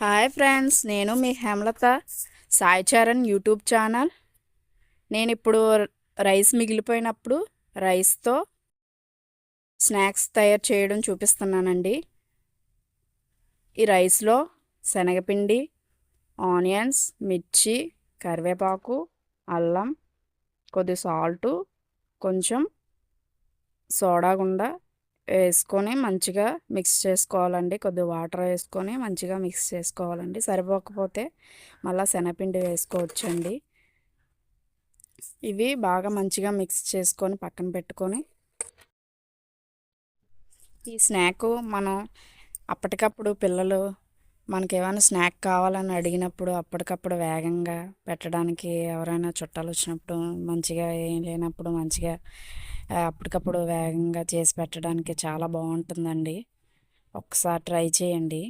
Hi friends నేను మీ Hemalatha Sai Charan YouTube channel. నేను ఇప్పుడు రైస్ మిగిలిపోయినప్పుడు రైస్తో స్నాక్స్ తయారు చేయడం చూపిస్తున్నానండి. ఈ రైస్లో శనగపిండి ఆనియన్స్ మిర్చి కరివేపాకు అల్లం కొద్ది సాల్టు కొంచెం సోడా గుండా వేసుకొని మంచిగా మిక్స్ చేసుకోవాలండి. కొద్దిగా వాటర్ వేసుకొని మంచిగా మిక్స్ చేసుకోవాలండి. సరిపోకపోతే మళ్ళీ శనగపిండి వేసుకోవచ్చండి. ఇవి బాగా మంచిగా మిక్స్ చేసుకొని పక్కన పెట్టుకొని ఈ స్నాక్ మనం అప్పటికప్పుడు పిల్లలు మనకి ఏమైనా స్నాక్ కావాలని అడిగినప్పుడు అప్పటికప్పుడు వేగంగా పెట్టడానికి ఎవరైనా చుట్టాలు వచ్చినప్పుడు మంచిగా ఏం లేనప్పుడు మంచిగా అప్పటికప్పుడు వేగంగా చేసి పెట్టడానికి చాలా బాగుంటుందండి. ఒకసారి ట్రై చేయండి.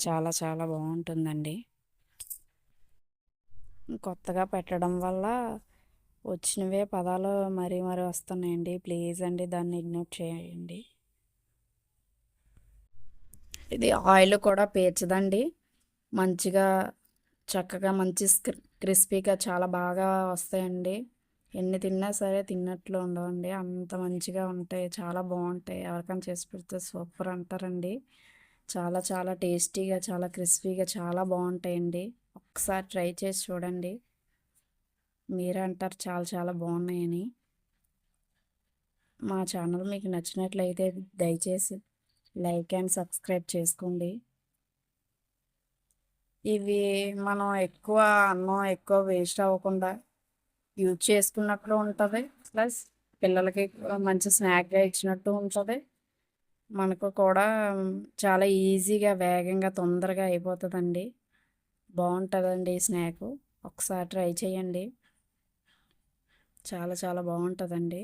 చాలా చాలా బాగుంటుందండి. కొత్తగా పెట్టడం వల్ల వచ్చినవే పదాలు మరీ మరీ వస్తున్నాయండి. ప్లీజ్ అండి దాన్ని ఇగ్నోర్ చేయండి. ఇది ఆయిల్ కూడా పేర్చదండి మంచిగా చక్కగా మంచి క్రిస్పీగా చాలా బాగా వస్తాయండి. ఎన్ని తిన్నా సరే తిన్నట్లు ఉండవండి. అంత మంచిగా ఉంటాయి. చాలా బాగుంటాయి. ఎవరికైనా చేసి పెడితే సూపర్ అంటారండి. చాలా చాలా టేస్టీగా చాలా క్రిస్పీగా చాలా బాగుంటాయండి. ఒకసారి ట్రై చేసి చూడండి. మీరే అంటారు చాలా చాలా బాగున్నాయని. మా ఛానల్ మీకు నచ్చినట్లయితే దయచేసి లైక్ అండ్ సబ్స్క్రైబ్ చేసుకోండి. ఇవి మనం ఎక్కువ అన్నం ఎక్కువ వేస్ట్ అవ్వకుండా యూజ్ చేసుకున్నట్లు ఉంటుంది. ప్లస్ పిల్లలకి మంచి స్నాక్గా ఇచ్చినట్టు ఉంటుంది. మనకు కూడా చాలా ఈజీగా వేగంగా తొందరగా అయిపోతుందండి. బాగుంటుందండి ఈ స్నాక్. ఒకసారి ట్రై చేయండి. చాలా చాలా బాగుంటుందండి.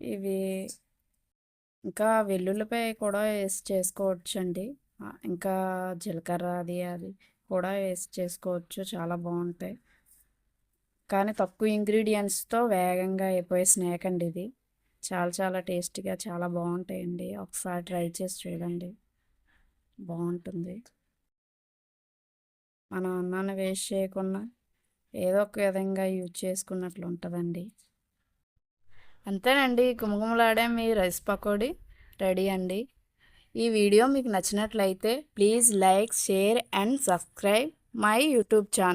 ఇవి ఇంకా వెల్లుల్లిపాయ కూడా వేసి చేసుకోవచ్చండి. ఇంకా జీలకర్ర అది అది కూడా వేసి చేసుకోవచ్చు. చాలా బాగుంటాయి. కానీ తక్కువ ఇంగ్రీడియంట్స్తో వేగంగా అయిపోయే స్నాక్ అండి ఇది. చాలా చాలా టేస్టీగా చాలా బాగుంటాయండి. ఒకసారి ట్రై చేసి చూడండి. బాగుంటుంది. మనం అన్నాన్ని వేస్ట్ చేయకుండా ఏదో ఒక విధంగా యూజ్ చేసుకున్నట్లు ఉంటుందండి. అంతేనండి. కుమకుమలాడే మీ రైస్ పకోడీ రెడీ అండి. ఈ వీడియో మీకు నచ్చినట్లయితే please like share and subscribe my YouTube channel.